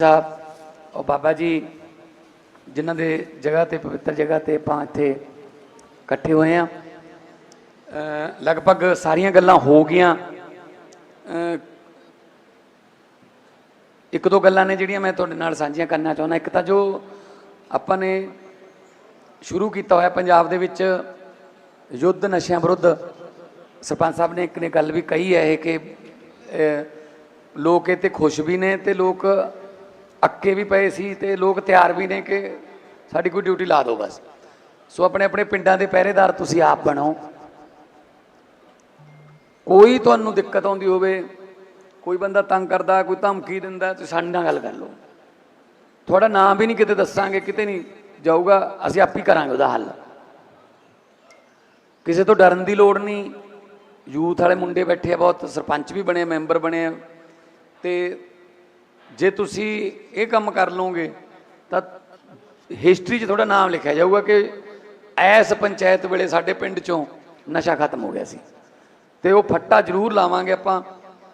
ਸਾਹਿਬ, ਉਹ ਬਾਬਾ ਜੀ ਜਿਨ੍ਹਾਂ ਦੇ ਜਗ੍ਹਾ ਤੇ, ਪਵਿੱਤਰ ਜਗ੍ਹਾ ਤੇ ਆਪਾਂ ਇੱਥੇ ਇਕੱਠੇ ਹੋਏ ਆ ਲਗਭਗ ਸਾਰੀਆਂ ਗੱਲਾਂ ਹੋ ਗਈਆਂ। ਇੱਕ ਦੋ ਗੱਲਾਂ ਨੇ ਜਿਹੜੀਆਂ ਮੈਂ ਤੁਹਾਡੇ ਨਾਲ ਸਾਂਝੀਆਂ ਕਰਨਾ ਚਾਹੁੰਦਾ। ਇੱਕ ਤਾਂ ਜੋ ਆਪਾਂ ਨੇ ਸ਼ੁਰੂ ਕੀਤਾ ਹੋਇਆ ਪੰਜਾਬ ਦੇ ਵਿੱਚ ਯੁੱਧ ਨਸ਼ਿਆਂ ਵਿਰੁੱਧ, ਸਰਪੰਚ ਸਾਹਿਬ ਨੇ ਇੱਕ ਨੇ ਗੱਲ ਵੀ ਕਹੀ ਹੈ ਇਹ ਕਿ ਲੋਕ ਇਹ ਤੇ ਖੁਸ਼ ਵੀ ਨੇ ਤੇ ਲੋਕ ਅੱਕੇ ਵੀ ਪਏ ਸੀ ਤੇ ਲੋਕ ਤਿਆਰ ਵੀ ਨੇ ਕਿ ਸਾਡੀ ਕੋਈ ਡਿਊਟੀ ਲਾ ਦਿਓ ਬਸ। ਸੋ ਆਪਣੇ ਆਪਣੇ ਪਿੰਡਾਂ ਦੇ ਪਹਿਰੇਦਾਰ ਤੁਸੀਂ ਆਪ ਬਣੋ। ਕੋਈ ਤੁਹਾਨੂੰ ਦਿੱਕਤ ਆਉਂਦੀ ਹੋਵੇ, ਕੋਈ ਬੰਦਾ ਤੰਗ ਕਰਦਾ, ਕੋਈ ਧਮਕੀ ਦਿੰਦਾ, ਤੁਸੀਂ ਸਾਡੇ ਨਾਲ ਗੱਲ ਕਰ ਲਓ। ਤੁਹਾਡਾ ਨਾਮ ਵੀ ਨਹੀਂ ਕਿਤੇ ਦੱਸਾਂਗੇ, ਕਿਤੇ ਨਹੀਂ ਜਾਊਗਾ, ਅਸੀਂ ਆਪ ਹੀ ਕਰਾਂਗੇ ਉਹਦਾ ਹੱਲ। ਕਿਸੇ ਤੋਂ ਡਰਨ ਦੀ ਲੋੜ ਨਹੀਂ। ਯੂਥ ਵਾਲੇ ਮੁੰਡੇ ਬੈਠੇ ਆ, ਬਹੁਤ ਸਰਪੰਚ ਵੀ ਬਣੇ ਮੈਂਬਰ ਬਣੇ ਆ। ਤੇ ਜੇ ਤੁਸੀਂ ਇਹ ਕੰਮ ਕਰ ਲਓਗੇ, ਤਾਂ ਹਿਸਟਰੀ 'ਚ ਤੁਹਾਡਾ ਨਾਮ ਲਿਖਿਆ ਜਾਊਗਾ ਕਿ ਐਸ ਪੰਚਾਇਤ ਵੇਲੇ ਸਾਡੇ ਪਿੰਡ 'ਚੋਂ ਨਸ਼ਾ ਖਤਮ ਹੋ ਗਿਆ ਸੀ। ਤੇ ਉਹ ਫੱਟਾ ਜ਼ਰੂਰ ਲਾਵਾਂਗੇ ਆਪਾਂ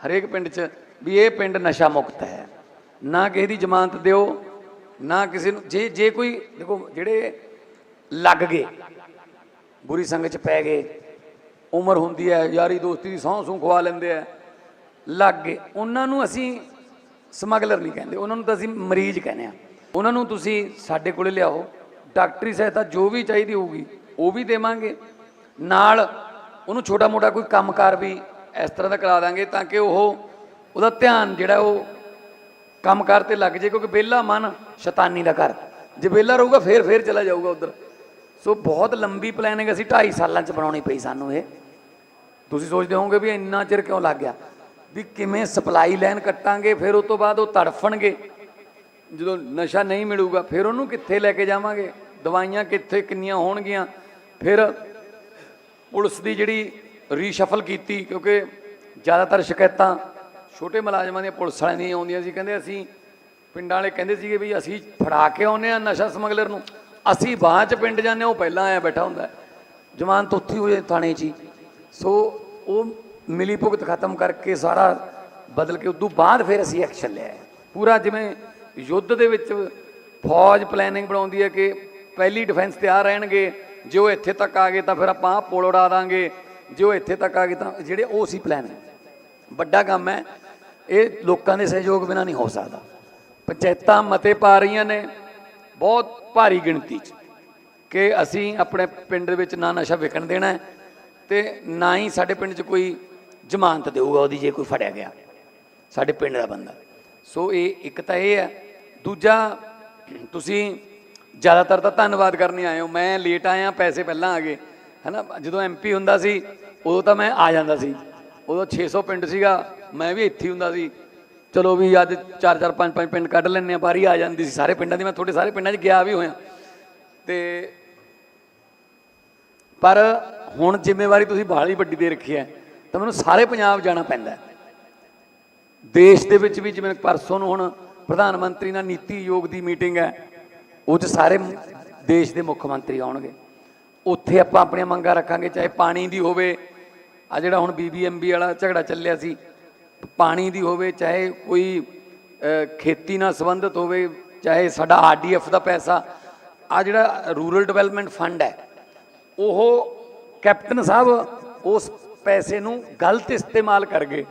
ਹਰੇਕ ਪਿੰਡ 'ਚ ਵੀ ਇਹ ਪਿੰਡ ਨਸ਼ਾ ਮੁਕਤ ਹੈ। ਨਾ ਕਿਸੇ ਦੀ ਜ਼ਮਾਨਤ ਦਿਓ, ਨਾ ਕਿਸੇ ਨੂੰ, ਜੇ ਜੇ ਕੋਈ, ਦੇਖੋ ਜਿਹੜੇ ਲੱਗ ਗਏ, ਬੁਰੀ ਸੰਗਤ 'ਚ ਪੈ ਗਏ, ਉਮਰ ਹੁੰਦੀ ਹੈ, ਯਾਰੀ ਦੋਸਤੀ ਦੀ ਸਹੁੰ ਸੂੰ ਖਵਾ ਲੈਂਦੇ ਆ, ਲੱਗ ਗਏ, ਉਹਨਾਂ ਨੂੰ ਅਸੀਂ ਸਮਗਲਰ ਨਹੀਂ ਕਹਿੰਦੇ, ਉਹਨਾਂ ਨੂੰ ਤਾਂ ਅਸੀਂ ਮਰੀਜ਼ ਕਹਿੰਦੇ ਆ ਉਹਨਾਂ ਨੂੰ ਤੁਸੀਂ ਸਾਡੇ ਕੋਲੇ ਲਿਆਓ, ਡਾਕਟਰੀ ਸਹਾਇਤਾ ਜੋ ਵੀ ਚਾਹੀਦੀ ਹੋਊਗੀ, ਉਹ ਵੀ ਦੇਵਾਂਗੇ। ਨਾਲ ਉਹਨੂੰ ਛੋਟਾ ਮੋਟਾ ਕੋਈ ਕੰਮਕਾਰ ਵੀ ਇਸ ਤਰ੍ਹਾਂ ਦਾ ਕਰਾ ਦਾਂਗੇ ਤਾਂ ਕਿ ਉਹ ਉਹਦਾ ਧਿਆਨ ਜਿਹੜਾ ਉਹ ਕੰਮਕਾਰ ਤੇ ਲੱਗ ਜੇ, ਕਿਉਂਕਿ ਵਿਹਲਾ ਮਨ ਸ਼ੈਤਾਨੀ ਦਾ ਘਰ। ਜੇ ਵਿਹਲਾ ਰਹੂਗਾ, ਫੇਰ ਫੇਰ ਚਲਾ ਜਾਊਗਾ ਉਧਰ। ਸੋ ਬਹੁਤ ਲੰਬੀ ਪਲੈਨਿੰਗ ਅਸੀਂ 2.5 ਸਾਲਾਂ ਚ ਬਣਾਉਣੀ ਪਈ ਸਾਨੂੰ ਇਹ। ਤੁਸੀਂ ਸੋਚਦੇ ਹੋਵੋਗੇ ਵੀ ਇੰਨਾ ਚਿਰ ਕਿਉਂ ਲੱਗ ਗਿਆ? ਵੀ ਕਿਵੇਂ ਸਪਲਾਈ ਲਾਈਨ ਕੱਟਾਂਗੇ ਫਿਰ ਉਸ ਤੋਂ ਬਾਅਦ ਉਹ ਤੜਫਣਗੇ। ਜਦੋਂ ਨਸ਼ਾ ਨਹੀਂ ਮਿਲੂਗਾ ਫਿਰ ਉਹਨੂੰ ਕਿੱਥੇ ਲੈ ਕੇ ਜਾਵਾਂਗੇ? ਦਵਾਈਆਂ ਕਿੱਥੇ ਕਿੰਨੀਆਂ ਹੋਣਗੀਆਂ? ਫਿਰ ਪੁਲਿਸ ਦੀ ਜਿਹੜੀ ਰੀਸ਼ਫਲ ਕੀਤੀ ਕਿਉਂਕਿ ਜ਼ਿਆਦਾਤਰ ਸ਼ਿਕਾਇਤਾਂ ਛੋਟੇ ਮੁਲਾਜ਼ਮਾਂ ਦੀਆਂ ਪੁਲਿਸ ਵਾਲਿਆਂ ਦੀਆਂ ਆਉਂਦੀਆਂ ਸੀ। ਕਹਿੰਦੇ ਅਸੀਂ ਪਿੰਡਾਂ ਵਾਲੇ ਕਹਿੰਦੇ ਸੀਗੇ ਵੀ ਅਸੀਂ ਫੜਾ ਕੇ ਆਉਂਦੇ ਆ ਨਸ਼ਾ ਸਮਗਲਰ ਨੂੰ। ਅਸੀਂ ਬਾਅਦ ਚ ਪਿੰਡ ਜਾਂਦੇ ਹਾਂ, ਉਹ ਪਹਿਲਾਂ ਆਇਆ ਬੈਠਾ ਹੁੰਦਾ। ਹੈ। ਜ਼ਮਾਨਤ ਉੱਥੇ ਹੋ ਜਾਏ ਥਾਣੇ 'ਚ ਹੀ। ਸੋ ਉਹ ਮਿਲੀ ਭੁਗਤ ਖਤਮ ਕਰਕੇ ਸਾਰਾ ਬਦਲ ਕੇ ਉਦੋਂ ਬਾਅਦ ਫਿਰ ਅਸੀਂ ਐਕਸ਼ਨ ਲਿਆ ਪੂਰਾ ਜਿਵੇਂ ਯੁੱਧ ਦੇ ਵਿੱਚ ਫੌਜ ਪਲੈਨਿੰਗ ਬਣਾਉਂਦੀ ਹੈ ਕਿ ਪਹਿਲੀ ਡਿਫੈਂਸ ਤਿਆਰ ਰਹਿਣਗੇ, ਜੇ ਉਹ ਇੱਥੇ ਤੱਕ ਆ ਗਏ ਤਾਂ ਫਿਰ ਆਪਾਂ ਆਹ ਪੋਲ ਉਡਾ ਦਾਂਗੇ, ਜੇ ਉਹ ਇੱਥੇ ਤੱਕ ਆ ਗਏ ਤਾਂ ਜਿਹੜੇ ਉਹ ਸੀ ਪਲਾਨ ਵੱਡਾ ਕੰਮ ਹੈ, ਇਹ ਲੋਕਾਂ ਦੇ ਸਹਿਯੋਗ ਬਿਨਾਂ ਨਹੀਂ ਹੋ ਸਕਦਾ। ਪੰਚਾਇਤਾਂ ਮਤੇ ਪਾ ਰਹੀਆਂ ਨੇ, ਬਹੁਤ ਭਾਰੀ ਗਿਣਤੀ 'ਚ, ਕਿ ਅਸੀਂ ਆਪਣੇ ਪਿੰਡ ਦੇ ਵਿੱਚ ਨਾ ਨਸ਼ਾ ਵਿਕਣ ਦੇਣਾ ਹੈ ਤੇ ਨਾ ਹੀ ਸਾਡੇ ਪਿੰਡ 'ਚ ਕੋਈ ਜ਼ਮਾਨਤ ਦੇਊਗਾ, ਉਹਦੀ ਜੇ ਕੋਈ ਫੜਿਆ ਗਿਆ। ਸਾਡੇ ਪਿੰਡ ਦਾ ਬੰਦਾ। ਸੋ ਇਹ ਇੱਕ ਤਾਂ ਇਹ ਹੈ। ਦੂਜਾ, ਤੁਸੀਂ ਜ਼ਿਆਦਾਤਰ ਤਾਂ ਧੰਨਵਾਦ ਕਰਨੇ ਆਏ ਹੋ। ਮੈਂ ਲੇਟ ਆਇਆ, ਪੈਸੇ ਪਹਿਲਾਂ ਆ ਗਏ। ਹੈਨਾ, ਜਦੋਂ ਐਮਪੀ ਹੁੰਦਾ ਸੀ, ਉਦੋਂ ਤਾਂ ਮੈਂ ਆ ਜਾਂਦਾ ਸੀ। ਉਦੋਂ 600 ਪਿੰਡ ਸੀਗਾ, ਮੈਂ ਵੀ ਇੱਥੇ ਹੀ ਹੁੰਦਾ ਸੀ। ਚਲੋ ਵੀ ਅੱਜ 4 4 5 5 ਪਿੰਡ ਕੱਢ ਲੈਣੇ ਆ ਬਾਰੀ ਆ ਜਾਂਦੀ ਸੀ। ਸਾਰੇ ਪਿੰਡਾਂ ਦੀ ਮੈਂ ਤੁਹਾਡੇ ਸਾਰੇ ਪਿੰਡਾਂ 'ਚ ਗਿਆ ਵੀ ਹੋਇਆ। ਤੇ ਪਰ ਹੁਣ ਜ਼ਿੰਮੇਵਾਰੀ ਤੁਸੀਂ ਬਾਹਲੀ ਵੱਡੀ ਦੇ ਰੱਖੀ ਹੈ। ਤਾਂ ਮੈਨੂੰ ਸਾਰੇ ਪੰਜਾਬ ਜਾਣਾ ਪੈਂਦਾ ਦੇਸ਼ ਦੇ ਵਿੱਚ ਵੀ ਜਿਵੇਂ ਪਰਸੋਂ ਨੂੰ ਹੁਣ ਪ੍ਰਧਾਨ ਮੰਤਰੀ ਨਾਲ ਨੀਤੀ ਯੋਗ ਦੀ ਮੀਟਿੰਗ ਹੈ, ਉਹ 'ਚ ਸਾਰੇ ਦੇਸ਼ ਦੇ ਮੁੱਖ ਮੰਤਰੀ ਆਉਣਗੇ। ਉੱਥੇ ਆਪਾਂ ਆਪਣੀਆਂ ਮੰਗਾਂ ਰੱਖਾਂਗੇ, ਚਾਹੇ ਪਾਣੀ ਦੀ ਹੋਵੇ, ਆ ਜਿਹੜਾ ਹੁਣ ਬੀਬੀਐਮਬੀ ਵਾਲਾ ਝਗੜਾ ਚੱਲਿਆ ਸੀ, ਪਾਣੀ ਦੀ ਹੋਵੇ, ਚਾਹੇ ਕੋਈ ਖੇਤੀ ਨਾਲ ਸੰਬੰਧਿਤ ਹੋਵੇ, ਚਾਹੇ ਸਾਡਾ ਆਰਡੀਐਫ ਦਾ ਪੈਸਾ, ਆ ਜਿਹੜਾ ਰੂਰਲ ਡਿਵੈਲਪਮੈਂਟ ਫੰਡ ਹੈ, ਉਹ ਕੈਪਟਨ ਸਾਹਿਬ ਉਸ ਪੈਸੇ ਨੂੰ ਗਲਤ ਇਸਤੇਮਾਲ ਕਰ ਗਏ।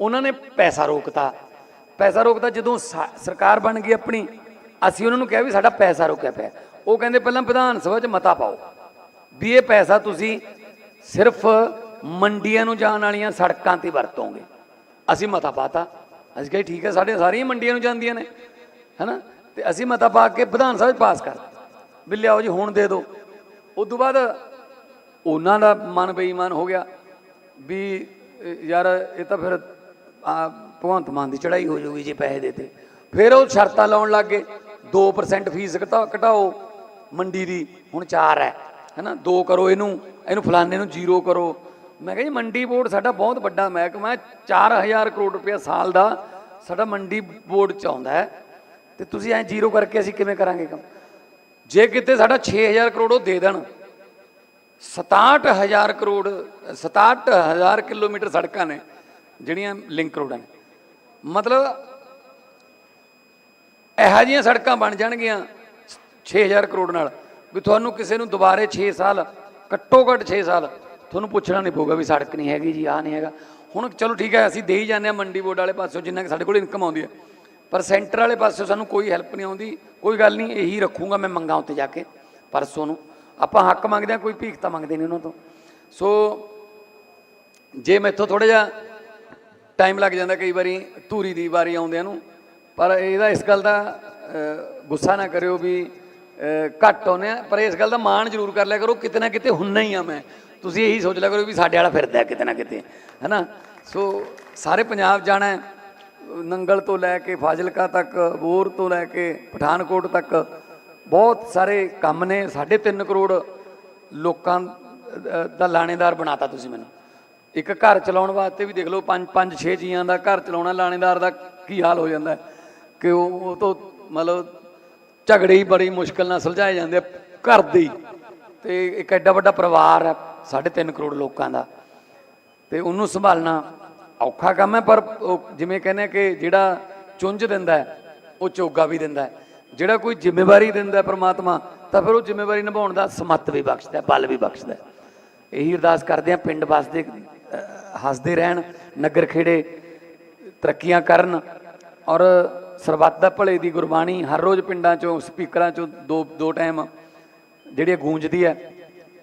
ਉਹਨਾਂ ਨੇ ਪੈਸਾ ਰੋਕਤਾ। ਪੈਸਾ ਰੋਕਤਾ ਜਦੋਂ ਸਾ- ਸਰਕਾਰ ਬਣ ਗਈ ਆਪਣੀ, ਅਸੀਂ ਉਹਨਾਂ ਨੂੰ ਕਿਹਾ ਵੀ ਸਾਡਾ ਪੈਸਾ ਰੋਕਿਆ ਪਿਆ। ਉਹ ਕਹਿੰਦੇ ਪਹਿਲਾਂ ਵਿਧਾਨ ਸਭਾ 'ਚ ਮਤਾ ਪਾਓ ਵੀ ਇਹ ਪੈਸਾ ਤੁਸੀਂ ਸਿਰਫ ਮੰਡੀਆਂ ਨੂੰ ਜਾਣ ਵਾਲੀਆਂ ਸੜਕਾਂ ਤੇ ਵਰਤੋਗੇ। ਅਸੀਂ ਮਤਾ ਪਾਤਾ। ਅਸੀਂ ਕਹੇ ਠੀਕ ਹੈ, ਸਾਡੇ ਸਾਰੀਆਂ ਮੰਡੀਆਂ ਨੂੰ ਜਾਂਦੀਆਂ ਨੇ, ਹੈਨਾ? ਤੇ ਅਸੀਂ ਮਤਾ ਪਾ ਕੇ ਵਿਧਾਨ ਸਭਾ 'ਚ ਪਾਸ ਕਰ ਵੀ ਲਿਆਓ ਜੀ, ਹੁਣ ਦੇ ਦਿਓ। ਉਸ ਤੋਂ ਬਾਅਦ ਉਹਨਾਂ ਦਾ ਮਨ ਬੇਈਮਾਨ ਹੋ ਗਿਆ। ਵੀ ਯਾਰ ਇਹ ਤਾਂ ਫਿਰ ਭਗਵੰਤ ਮਾਨ ਦੀ ਚੜਾਈ ਹੋ ਜਾਊਗੀ ਜੇ ਪੈਸੇ ਦੇਤੇ। ਫਿਰ ਉਹ ਸ਼ਰਤਾਂ ਲਾਉਣ ਲੱਗ ਗਏ। 2% ਫੀਸ ਘਟਾ, ਘਟਾਓ। ਮੰਡੀ ਦੀ ਹੁਣ 4 ਹੈ, ਹੈਨਾ? 2 ਕਰੋ ਇਹਨੂੰ ਇਹਨੂੰ ਫਲਾਣੇ ਨੂੰ ਜ਼ੀਰੋ ਕਰੋ। ਮੈਂ ਕਿਹਾ ਜੀ, ਮੰਡੀ ਬੋਰਡ ਸਾਡਾ ਬਹੁਤ ਵੱਡਾ ਮਹਿਕਮਾ ਹੈ। 4000 ਕਰੋੜ ਰੁਪਏ ਸਾਲ ਦਾ ਸਾਡਾ ਮੰਡੀ ਬੋਰਡ ਚ ਆਉਂਦਾ ਹੈ। ਤੇ ਤੁਸੀਂ ਐ ਜ਼ੀਰੋ ਕਰਕੇ ਅਸੀਂ ਕਿਵੇਂ ਕਰਾਂਗੇ ਕੰਮ? ਜੇ ਕਿਤੇ ਸਾਡਾ 6000 ਕਰੋੜ ਉਹ ਦੇ ਦੇਣ 67000 ਕਰੋੜ 67000 ਕਿਲੋਮੀਟਰ ਸੜਕਾਂ ਨੇ, ਜਿਹੜੀਆਂ ਲਿੰਕ ਰੋਡਾਂ ਨੇ। ਮਤਲਬ ਇਹੋ ਜਿਹੀਆਂ ਸੜਕਾਂ ਬਣ ਜਾਣਗੀਆਂ 6000 ਕਰੋੜ ਨਾਲ, ਵੀ ਤੁਹਾਨੂੰ ਕਿਸੇ ਨੂੰ ਦੁਬਾਰੇ 6 ਸਾਲ, ਘੱਟੋ ਘੱਟ 6 ਸਾਲ ਤੁਹਾਨੂੰ ਪੁੱਛਣਾ ਨਹੀਂ ਪਊਗਾ ਵੀ ਸੜਕ ਨਹੀਂ ਹੈਗੀ ਜੀ, ਆਹ ਨਹੀਂ ਹੈਗਾ। ਹੁਣ ਚਲੋ ਠੀਕ ਹੈ, ਅਸੀਂ ਦੇ ਹੀ ਜਾਂਦੇ ਆ ਮੰਡੀ ਬੋਰਡ ਵਾਲੇ ਪਾਸੋਂ ਜਿੰਨਾ ਕਿ ਸਾਡੇ ਕੋਲ ਇਨਕਮ ਆਉਂਦੀ ਹੈ। ਪਰ ਸੈਂਟਰ ਵਾਲੇ ਪਾਸੋਂ ਸਾਨੂੰ ਕੋਈ ਹੈਲਪ ਨਹੀਂ ਆਉਂਦੀ, ਕੋਈ ਗੱਲ ਨਹੀਂ, ਇਹੀ ਰੱਖੂਗਾ ਮੈਂ ਮੰਗਾਂ ਉੱਤੇ ਜਾ ਕੇ, ਪਰਸੋਂ ਨੂੰ। ਆਪਾਂ ਹੱਕ ਮੰਗਦੇ ਆ ਕੋਈ ਭੀਖ ਤਾਂ ਮੰਗਦੇ ਨਹੀਂ ਉਹਨਾਂ ਤੋਂ। ਸੋ ਜੇ ਮੈਥੋਂ ਥੋੜਾ ਜਿਹਾ ਟਾਈਮ ਲੱਗ ਜਾਂਦਾ ਕਈ ਵਾਰੀ, ਧੂਰੀ ਦੀ ਵਾਰੀ ਆਉਂਦਿਆਂ ਨੂੰ, ਪਰ ਇਹਦਾ ਇਸ ਗੱਲ ਦਾ ਗੁੱਸਾ ਨਾ ਕਰਿਓ ਵੀ ਘੱਟ ਆਉਂਦੇ ਆ ਪਰ ਇਸ ਗੱਲ ਦਾ ਮਾਣ ਜ਼ਰੂਰ ਕਰ ਲਿਆ ਕਰੋ, ਕਿਤੇ ਨਾ ਕਿਤੇ ਹੁੰਨਾ ਹੀ ਆ ਮੈਂ। ਤੁਸੀਂ ਇਹੀ ਸੋਚ ਲਿਆ ਕਰੋ ਵੀ ਸਾਡੇ ਵਾਲਾ ਫਿਰਦਾ ਕਿਤੇ ਨਾ ਕਿਤੇ, ਹੈਨਾ? ਸੋ ਸਾਰੇ ਪੰਜਾਬ ਜਾਣਾ ਨੰਗਲ ਤੋਂ ਲੈ ਕੇ ਫਾਜ਼ਿਲਕਾ ਤੱਕ, ਬੋਰ ਤੋਂ ਲੈ ਕੇ ਪਠਾਨਕੋਟ ਤੱਕ ਬਹੁਤ ਸਾਰੇ ਕੰਮ ਨੇ 3.5 ਕਰੋੜ ਲੋਕਾਂ ਦਾ ਲਾਣੇਦਾਰ ਬਣਾਤਾ ਤੁਸੀਂ ਮੈਨੂੰ। ਇੱਕ ਘਰ ਚਲਾਉਣ ਵਾਸਤੇ ਵੀ ਦੇਖ ਲਓ, ਪੰਜ ਪੰਜ, ਛੇ ਜੀਆਂ ਦਾ ਘਰ ਚਲਾਉਣਾ, ਲਾਣੇਦਾਰ ਦਾ ਕੀ ਹਾਲ ਹੋ ਜਾਂਦਾ ਕਿ ਉਹ ਉਹ ਤੋਂ ਮਤਲਬ ਝਗੜੇ ਹੀ ਬੜੀ ਮੁਸ਼ਕਲ ਨਾਲ ਸੁਲਝਾਏ ਜਾਂਦੇ ਘਰ ਦੇ ਹੀ। ਤੇ ਇੱਕ ਐਡਾ ਵੱਡਾ ਪਰਿਵਾਰ ਹੈ 3.5 ਕਰੋੜ ਲੋਕਾਂ ਦਾ। ਤੇ ਉਹਨੂੰ ਸੰਭਾਲਣਾ ਔਖਾ ਕੰਮ ਹੈ, ਪਰ ਉਹ ਜਿਵੇਂ ਕਹਿੰਦੇ ਕਿ ਜਿਹੜਾ ਚੁੰਝ ਦਿੰਦਾ ਉਹ ਚੋਗਾ ਵੀ ਦਿੰਦਾ ਹੈ। ਜਿਹੜਾ ਕੋਈ ਜ਼ਿੰਮੇਵਾਰੀ ਦਿੰਦਾ ਹੈ ਪ੍ਰਮਾਤਮਾ, ਤਾਂ ਫਿਰ ਉਹ ਜ਼ਿੰਮੇਵਾਰੀ ਨਿਭਾਉਣ ਦਾ ਸਮੱਤ ਵੀ ਬਖਸ਼ਦਾ ਬਲ ਵੀ ਬਖਸ਼ਦਾ ਇਹੀ ਅਰਦਾਸ ਕਰਦੇ ਆ ਪਿੰਡ ਵਸਦੇ ਹੱਸਦੇ ਰਹਿਣ, ਨਗਰ ਖੇੜੇ ਤਰੱਕੀਆਂ ਕਰਨ ਔਰ ਸਰਬੱਤ ਦਾ ਭਲੇ ਦੀ ਗੁਰਬਾਣੀ ਹਰ ਰੋਜ਼ ਪਿੰਡਾਂ ਚੋਂ, ਸਪੀਕਰਾਂ ਚੋਂ ਦੋ ਦੋ ਟਾਈਮ ਜਿਹੜੀ ਗੂੰਜਦੀ ਹੈ।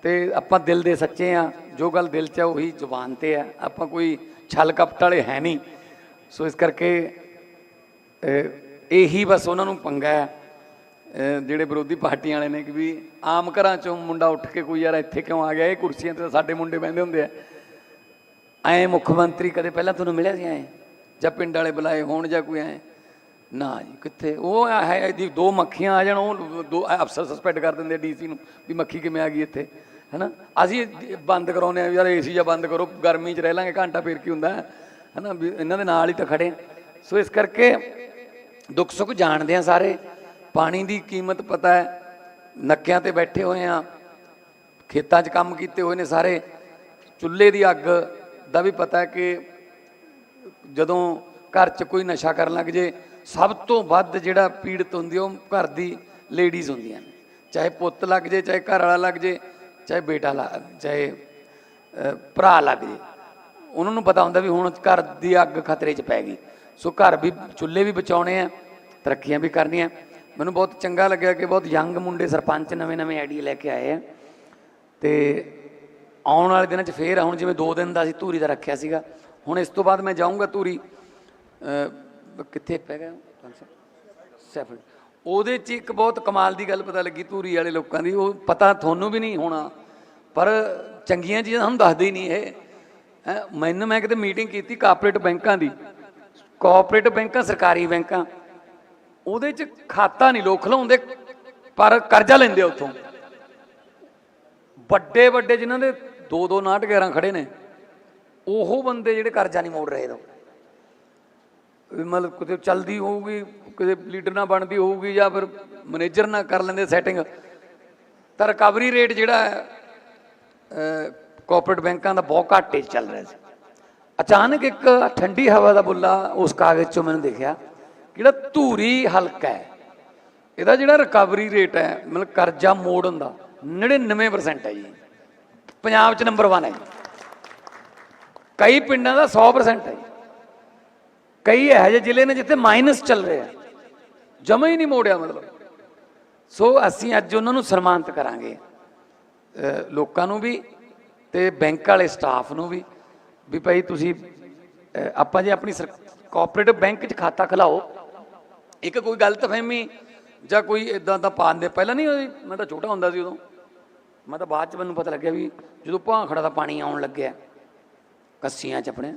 ਤੇ ਆਪਾਂ ਦਿਲ ਦੇ ਸੱਚੇ ਆ ਜੋ ਗੱਲ ਦਿਲ 'ਚ ਹੈ ਉਹੀ ਜ਼ੁਬਾਨ ਤੇ ਹੈ ਆਪਾਂ ਕੋਈ ਛਲ ਕਪਟ ਵਾਲੇ ਹੈ ਨਹੀਂ। ਸੋ ਇਸ ਕਰਕੇ ਇਹੀ ਬਸ ਉਹਨਾਂ ਨੂੰ ਪੰਗਾ ਹੈ। ਜਿਹੜੇ ਵਿਰੋਧੀ ਪਾਰਟੀਆਂ ਵਾਲੇ ਨੇ ਕਿ ਵੀ ਆਮ ਘਰਾਂ ਚੋਂ ਮੁੰਡਾ ਉੱਠ ਕੇ ਕੋਈ ਯਾਰ ਇੱਥੇ ਕਿਉਂ ਆ ਗਿਆ? ਇਹ ਕੁਰਸੀਆਂ ਤੇ ਤਾਂ ਸਾਡੇ ਮੁੰਡੇ ਬਹਿੰਦੇ ਹੁੰਦੇ ਆ। ਐ ਮੁੱਖ ਮੰਤਰੀ ਕਦੇ ਪਹਿਲਾਂ ਤੁਹਾਨੂੰ ਮਿਲਿਆ ਸੀ ਐ? ਜਾਂ ਪਿੰਡ ਵਾਲੇ ਬੁਲਾਏ ਹੋਣ ਜਾਂ ਕੋਈ ਐ? ਨਾ ਜੀ, ਕਿੱਥੇ? ਉਹ ਹੈ, ਇਹਦੀ ਦੋ ਮੱਖੀਆਂ ਆ ਜਾਣ, ਉਹ ਦੋ ਅਫਸਰ ਸਸਪੈਂਡ ਕਰ ਦਿੰਦੇ ਡੀਸੀ ਨੂੰ ਵੀ ਮੱਖੀ ਕਿਵੇਂ ਆ ਗਈ ਇੱਥੇ, ਹੈਨਾ? ਅਸੀਂ ਬੰਦ ਕਰਾਉਨੇ ਆ ਵੀ ਯਾਰ ਏਸੀ ਜਾਂ ਬੰਦ ਕਰੋ, ਗਰਮੀ 'ਚ ਰਹਿ ਲਾਂਗੇ, ਘੰਟਾ ਫੇਰ ਕੀ ਹੁੰਦਾ, ਹੈਨਾ? ਵੀ ਇਹਨਾਂ ਦੇ ਨਾਲ ਹੀ ਤਾਂ ਖੜੇ ਸੋ ਇਸ ਕਰਕੇ ਦੁੱਖ ਸੁੱਖ ਜਾਣਦੇ ਆ ਸਾਰੇ। ਪਾਣੀ ਦੀ ਕੀਮਤ ਪਤਾ ਹੈ। ਨੱਕਿਆਂ ਤੇ ਬੈਠੇ ਹੋਏ ਆ ਖੇਤਾਂ 'ਚ ਕੰਮ ਕੀਤੇ ਹੋਏ ਨੇ ਸਾਰੇ। ਚੁੱਲ੍ਹੇ ਦੀ ਅੱਗ ਦਾ ਵੀ ਪਤਾ ਹੈ ਕਿ ਜਦੋਂ ਘਰ 'ਚ ਕੋਈ ਨਸ਼ਾ ਕਰਨ ਲੱਗ ਜੇ, ਸਭ ਤੋਂ ਵੱਧ ਜਿਹੜਾ ਪੀੜਤ ਹੁੰਦੀ ਉਹ ਘਰ ਦੀ ਲੇਡੀਜ਼ ਹੁੰਦੀਆਂ ਨੇ। ਚਾਹੇ ਪੁੱਤ ਲੱਗ ਜੇ, ਚਾਹੇ ਘਰ ਵਾਲਾ ਲੱਗ ਜੇ, ਚਾਹੇ ਬੇਟਾ ਲੱਗ ਚਾਹੇ ਭਰਾ ਲੱਗ ਜੇ। ਉਹਨਾਂ ਨੂੰ ਪਤਾ ਹੁੰਦਾ ਵੀ ਹੁਣ ਘਰ ਦੀ ਅੱਗ ਖਤਰੇ 'ਚ ਪੈ ਗਈ। ਸੋ ਘਰ ਵੀ, ਚੁੱਲ੍ਹੇ ਵੀ ਬਚਾਉਣੇ ਆ, ਤਰੱਕੀਆਂ ਵੀ ਕਰਨੀਆਂ। ਮੈਨੂੰ ਬਹੁਤ ਚੰਗਾ ਲੱਗਿਆ ਕਿ ਬਹੁਤ ਯੰਗ ਮੁੰਡੇ ਸਰਪੰਚ ਨਵੇਂ-ਨਵੇਂ ਆਈਡੀਆ ਲੈ ਕੇ ਆਏ ਆ। ਤੇ ਆਉਣ ਵਾਲੇ ਦਿਨਾਂ 'ਚ ਫੇਰ ਹੁਣ ਜਿਵੇਂ 2 ਦਿਨ ਦਾ ਅਸੀਂ ਧੂਰੀ ਦਾ ਰੱਖਿਆ ਸੀਗਾ। ਹੁਣ ਇਸ ਤੋਂ ਬਾਅਦ ਮੈਂ ਜਾਊਂਗਾ ਧੂਰੀ। ਕਿੱਥੇ ਪੈ ਗਿਆ? ਸੈਫਲ ਉਹਦੇ 'ਚ ਇੱਕ ਬਹੁਤ ਕਮਾਲ ਦੀ ਗੱਲ ਪਤਾ ਲੱਗੀ ਧੂਰੀ ਵਾਲੇ ਲੋਕਾਂ ਦੀ। ਉਹ ਪਤਾ ਤੁਹਾਨੂੰ ਵੀ ਨਹੀਂ ਹੋਣਾ, ਪਰ ਚੰਗੀਆਂ ਚੀਜ਼ਾਂ ਸਾਨੂੰ ਦੱਸਦੇ ਹੀ ਨਹੀਂ ਇਹ। ਮੈਨੂੰ ਮੈਂ ਕਿਤੇ ਮੀਟਿੰਗ ਕੀਤੀ ਕਾਰਪੋਰੇਟ ਬੈਂਕਾਂ ਦੀ। ਕਾਰਪੋਰੇਟ ਬੈਂਕਾਂ ਸਰਕਾਰੀ ਬੈਂਕਾਂ। ਉਹਦੇ 'ਚ ਖਾਤਾ ਨਹੀਂ, ਲੋਕ ਖਲਾਉਂਦੇ ਪਰ ਕਰਜ਼ਾ ਲੈਂਦੇ ਉੱਥੋਂ। ਵੱਡੇ ਵੱਡੇ ਜਿਨ੍ਹਾਂ ਦੇ ਦੋ ਦੋ ਨਾਟ 11 ਖੜੇ ਨੇ, ਉਹ ਬੰਦੇ ਜਿਹੜੇ ਕਰਜ਼ਾ ਨਹੀਂ ਮੋੜ ਰਹੇ ਦੋ ਮਤਲਬ ਕਿਤੇ ਚਲਦੀ ਹੋਊਗੀ, ਕਿਤੇ ਲੀਡਰ ਨਾਲ ਬਣਦੀ ਹੋਊਗੀ ਜਾਂ ਫਿਰ ਮੈਨੇਜਰ ਨਾਲ ਕਰ ਲੈਂਦੇ ਸੈਟਿੰਗ। ਤਾਂ ਰਿਕਵਰੀ ਰੇਟ ਜਿਹੜਾ ਹੈ ਕਾਰਪੋਰੇਟ ਬੈਂਕਾਂ ਦਾ ਬਹੁਤ ਘੱਟ ਚੱਲ ਰਿਹਾ ਸੀ। ਅਚਾਨਕ ਇੱਕ ਠੰਡੀ ਹਵਾ ਦਾ ਬੁੱਲਾ ਉਸ ਕਾਗਜ਼ 'ਚੋਂ ਮੈਨੂੰ ਦੇਖਿਆ। ਜਿਹੜਾ ਧੂਰੀ ਹਲਕਾ ਹੈ, ਇਹਦਾ ਜਿਹੜਾ ਰਿਕਵਰੀ ਰੇਟ ਹੈ, ਮਤਲਬ ਕਰਜ਼ਾ ਮੋੜਨ ਦਾ 99% ਹੈ ਜੀ। ਪੰਜਾਬ 'ਚ ਨੰਬਰ 1 ਹੈ ਜੀ। ਕਈ ਪਿੰਡਾਂ ਦਾ 100% ਹੈ ਜੀ। ਕਈ ਇਹੋ ਜਿਹੇ ਜ਼ਿਲ੍ਹੇ ਨੇ ਜਿੱਥੇ ਮਾਈਨਸ ਚੱਲ ਰਿਹਾ ਜਮਾ ਹੀ ਨਹੀਂ ਮੋੜਿਆ ਮਤਲਬ। ਸੋ ਅਸੀਂ ਅੱਜ ਉਹਨਾਂ ਨੂੰ ਸਨਮਾਨਿਤ ਕਰਾਂਗੇ। ਲੋਕਾਂ ਨੂੰ ਵੀ ਤੇ ਬੈਂਕ ਵਾਲੇ ਸਟਾਫ ਨੂੰ ਵੀ ਵੀ ਭਾਈ ਤੁਸੀਂ ਆਪਾਂ ਜੇ ਆਪਣੀ ਕੋਆਪਰੇਟਿਵ ਬੈਂਕ 'ਚ ਖਾਤਾ ਖਲਾਓ ਇੱਕ ਕੋਈ ਗਲਤਫਹਿਮੀ ਜਾਂ ਕੋਈ ਇਦਾਂ ਦਾ ਪਾਉਂਦੇ ਪਹਿਲਾਂ ਨਹੀਂ ਹੋਈ? ਮੈਂ ਤਾਂ ਛੋਟਾ ਹੁੰਦਾ ਸੀ ਉਦੋਂ। ਮੈਂ ਤਾਂ ਬਾਅਦ 'ਚ ਮੈਨੂੰ ਪਤਾ ਲੱਗਿਆ ਵੀ ਜਦੋਂ ਭਾਂਖੜਾ ਦਾ ਪਾਣੀ ਆਉਣ ਲੱਗਿਆ, ਕੱਸੀਆਂ 'ਚ ਆਪਣੇ,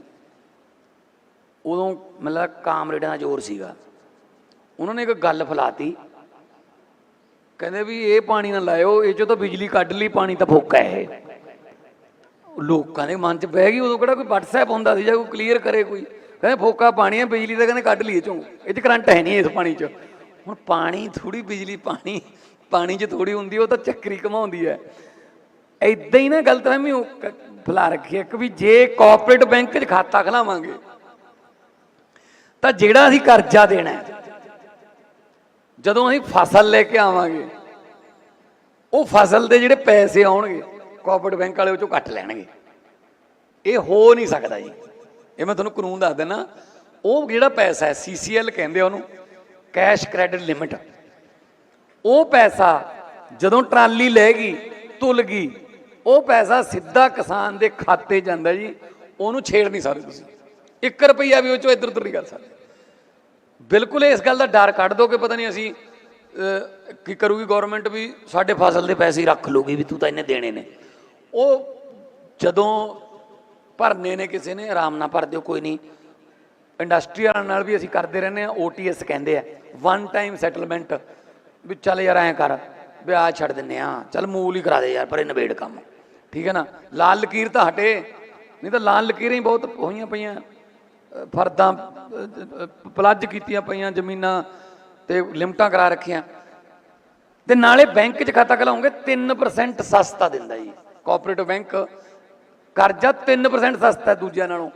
ਉਦੋਂ ਮਤਲਬ ਕਾਮਰੇਡਾਂ ਦਾ ਜ਼ੋਰ ਸੀਗਾ। ਉਹਨਾਂ ਨੇ ਇੱਕ ਗੱਲ ਫਲਾਤੀ। ਕਹਿੰਦੇ ਵੀ ਇਹ ਪਾਣੀ ਨਾ ਲਾਇਓ, ਇਹ ਚੋਂ ਤਾਂ ਬਿਜਲੀ ਕੱਢ ਲਈ, ਪਾਣੀ ਤਾਂ ਫੋਕਾ ਇਹ। ਲੋਕਾਂ ਦੇ ਮਨ 'ਚ ਬਹਿ ਗਈ ਉਦੋਂ ਕਿਹੜਾ ਕੋਈ WhatsApp ਹੁੰਦਾ ਸੀ ਜਾਂ ਕੋਈ ਕਲੀਅਰ ਕਰੇ ਕੋਈ। ਕਹਿੰਦੇ ਫੋਕਾ ਪਾਣੀ ਹੈ, ਬਿਜਲੀ ਦਾ ਕਹਿੰਦੇ ਕੱਢ ਲਈਏ ਚੋਂ। ਇਹ 'ਚ ਕਰੰਟ ਹੈ ਨਹੀਂ ਇਸ ਪਾਣੀ 'ਚ। ਹੁਣ ਪਾਣੀ ਥੋੜੀ ਬਿਜਲੀ ਪਾਣੀ ਪਾਣੀ 'ਚ ਥੋੜੀ ਹੁੰਦੀ, ਉਹ ਤਾਂ ਚੱਕਰੀ ਘਮਾਉਂਦੀ ਹੈ। ਐਦਾਂ ਹੀ ਨਾ ਗਲਤਫਹਿਮੀ ਉਹ ਫੈਲਾ ਰੱਖੀ ਇੱਕ ਵੀ ਜੇ ਕੋਆਪਰੇਟ ਬੈਂਕ 'ਚ ਖਾਤਾ ਖਲਾਵਾਂਗੇ, ਤਾਂ ਜਿਹੜਾ ਅਸੀਂ ਕਰਜ਼ਾ ਦੇਣਾ ਜਦੋਂ ਅਸੀਂ ਫਸਲ ਲੈ ਕੇ ਆਵਾਂਗੇ, ਉਹ ਫਸਲ ਦੇ ਜਿਹੜੇ ਪੈਸੇ ਆਉਣਗੇ ਕੋਆਪਰੇਟਿਵ ਬੈਂਕ ਵਾਲੇ ਉਹ ਚੋਂ ਕੱਟ ਲੈਣਗੇ। ਇਹ ਹੋ ਨਹੀਂ ਸਕਦਾ ਜੀ। ਇਹ ਮੈਂ ਤੁਹਾਨੂੰ ਕਾਨੂੰਨ ਦੱਸ ਦਿੰਦਾ ਉਹ ਜਿਹੜਾ ਪੈਸਾ ਹੈ ਸੀਸੀਐਲ ਕਹਿੰਦੇ ਉਹਨੂੰ ਕੈਸ਼ ਕ੍ਰੈਡਿਟ ਲਿਮਿਟ ਉਹ ਪੈਸਾ ਜਦੋਂ ਟਰਾਲੀ ਲੈ ਗਈ, ਤੁਲ ਗਈ, ਉਹ ਪੈਸਾ ਸਿੱਧਾ ਕਿਸਾਨ ਦੇ ਖਾਤੇ ਜਾਂਦਾ ਜੀ, ਉਹਨੂੰ ਛੇੜ ਨਹੀਂ ਸਕਦੇ ਤੁਸੀਂ। 1 ਰੁਪਈਆ ਵੀ ਉਹ ਚੋਂ ਇੱਧਰ ਉੱਧਰ ਨਹੀਂ ਕਰ ਸਕਦੇ। ਬਿਲਕੁਲ ਇਸ ਗੱਲ ਦਾ ਡਰ ਕੱਢ ਦੋ ਕਿ ਪਤਾ ਨਹੀਂ ਅਸੀਂ ਕੀ ਕਰੂਗੀ ਗਵਰਨਮੈਂਟ ਵੀ, ਸਾਡੇ ਫਸਲ ਦੇ ਪੈਸੇ ਰੱਖ ਲੂਗੀ ਵੀ ਤੂੰ ਤਾਂ ਇਹਨੇ ਦੇਣੇ ਨੇ। ਉਹ ਜਦੋਂ ਭਰਨੇ ਨੇ ਕਿਸੇ ਨੇ, ਆਰਾਮ ਨਾਲ ਭਰ ਦਿਓ, ਕੋਈ ਨਹੀਂ। ਇੰਡਸਟਰੀ ਵਾਲਿਆਂ ਨਾਲ ਵੀ ਅਸੀਂ ਕਰਦੇ ਰਹਿੰਦੇ ਆ OTS ਕਹਿੰਦੇ ਆ ਵਨ ਟਾਈਮ ਸੈਟਲਮੈਂਟ ਵੀ ਚੱਲ ਯਾਰ ਐਂ ਕਰ ਵਿਆਜ ਛੱਡ ਦਿੰਨੇ ਆ ਚੱਲ ਮੂਲ ਹੀ ਕਰਾ ਦੇ ਯਾਰ, ਪਰ ਇਹ ਨਿਬੇੜ ਕੰਮ। ਠੀਕ ਹੈ ਨਾ? ਲਾਲ ਲਕੀਰ ਤਾਂ ਹਟੇ, ਨਹੀਂ ਤਾਂ ਲਾਲ ਲਕੀਰਾਂ ਹੀ ਬਹੁਤ ਹੋਈਆਂ ਪਈਆਂ, ਫਰਦਾਂ, ਪਲੱਜ ਕੀਤੀਆਂ ਪਈਆਂ ਜ਼ਮੀਨਾਂ ਤੇ ਲਿਮਟਾਂ ਕਰਾ ਰੱਖੀਆਂ। ਤੇ ਨਾਲੇ ਬੈਂਕ 'ਚ ਖਾਤਾ ਖਲਾਉਂਗੇ 3% ਸਸਤਾ ਦਿੰਦਾ ਜੀ ਕੋਆਪਰੇਟਿਵ ਬੈਂਕ ਕਰਜ਼ਾ 3% ਸਸਤਾ ਹੈ ਦੂਜਿਆਂ ਨਾਲੋਂ।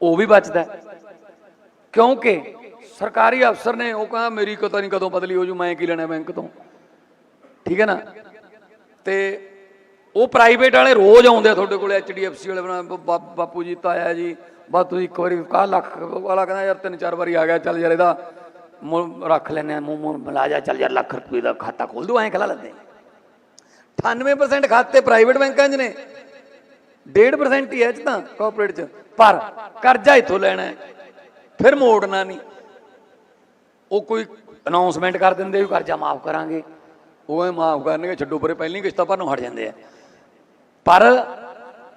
ਉਹ ਵੀ ਬਚਦਾ ਕਿਉਂਕਿ ਸਰਕਾਰੀ ਅਫਸਰ ਨੇ ਉਹ ਕਹਿੰਦਾ ਮੇਰੀ ਪਤਾ ਨਹੀਂ ਕਦੋਂ ਬਦਲੀ ਹੋ ਜੂ ਮੈਂ ਕੀ ਲੈਣਾ ਬੈਂਕ ਤੋਂ? ਠੀਕ ਹੈ ਨਾ? ਤੇ ਉਹ ਪ੍ਰਾਈਵੇਟ ਵਾਲੇ ਰੋਜ਼ ਆਉਂਦੇ ਆ ਤੁਹਾਡੇ ਕੋਲ ਐਚਡੀਐਫਸੀ ਵਾਲੇ ਬਾਪੂ ਜੀ, ਤਾਇਆ ਜੀ, ਬਸ ਤੁਸੀਂ ਇੱਕ ਵਾਰੀ ਕਾ ਲੱਖ ਵਾਲਾ ਕਹਿੰਦਾ, ਯਾਰ ਤਿੰਨ ਚਾਰ ਵਾਰੀ ਆ ਗਿਆ, ਚੱਲ ਯਾਰ ਇਹਦਾ ਰੱਖ ਲੈਨੇ ਮੂੰਹ ਮੂੰਹ ਮਿਲਾ ਜਾ, ਚੱਲ ਯਾਰ ਲੱਖ ਰੁਪਏ ਦਾ ਖਾਤਾ ਖੋਲ ਦੋ, ਐਂ ਖਲਾ ਲੈਂਦੇ 98% ਖਾਤੇ ਪ੍ਰਾਈਵੇਟ ਬੈਂਕਾਂ 'ਚ ਨੇ। 1.5% ਹੀ ਹੈ 'ਚ ਤਾਂ ਕਾਰਪੋਰੇਟ 'ਚ। ਪਰ ਕਰਜ਼ਾ ਇੱਥੋਂ ਲੈਣਾ ਫਿਰ ਮੋੜਨਾ ਨਹੀਂ। ਉਹ ਕੋਈ ਅਨਾਉਂਸਮੈਂਟ ਕਰ ਦਿੰਦੇ ਵੀ ਕਰਜ਼ਾ ਮਾਫ ਕਰਾਂਗੇ। ਉਹ ਮਾਫ ਕਰਨਗੇ, ਛੱਡੋ ਪਰੇ, ਪਹਿਲੀ ਕਿਸ਼ਤਾਂ ਭਰਨੋਂ ਹਟ ਜਾਂਦੇ ਆ। ਪਰ